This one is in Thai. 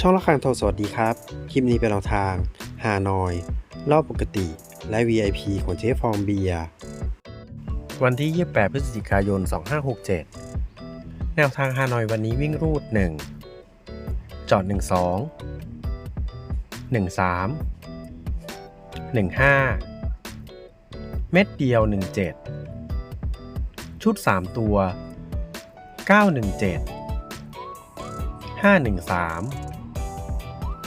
ช่องละครโทรสวัสดีครับ คลิปนี้เป็นแนวทางฮานอย รอบปกติ และ VIP ของเจ๊ฟองเบียวันที่ 28 พฤศจิกายน 2567 แนวทางฮานอยวันนี้วิ่งรูด 1 จอด 12 13 15 เม็ดเดียว 17 ชุด 3 ตัว 917 513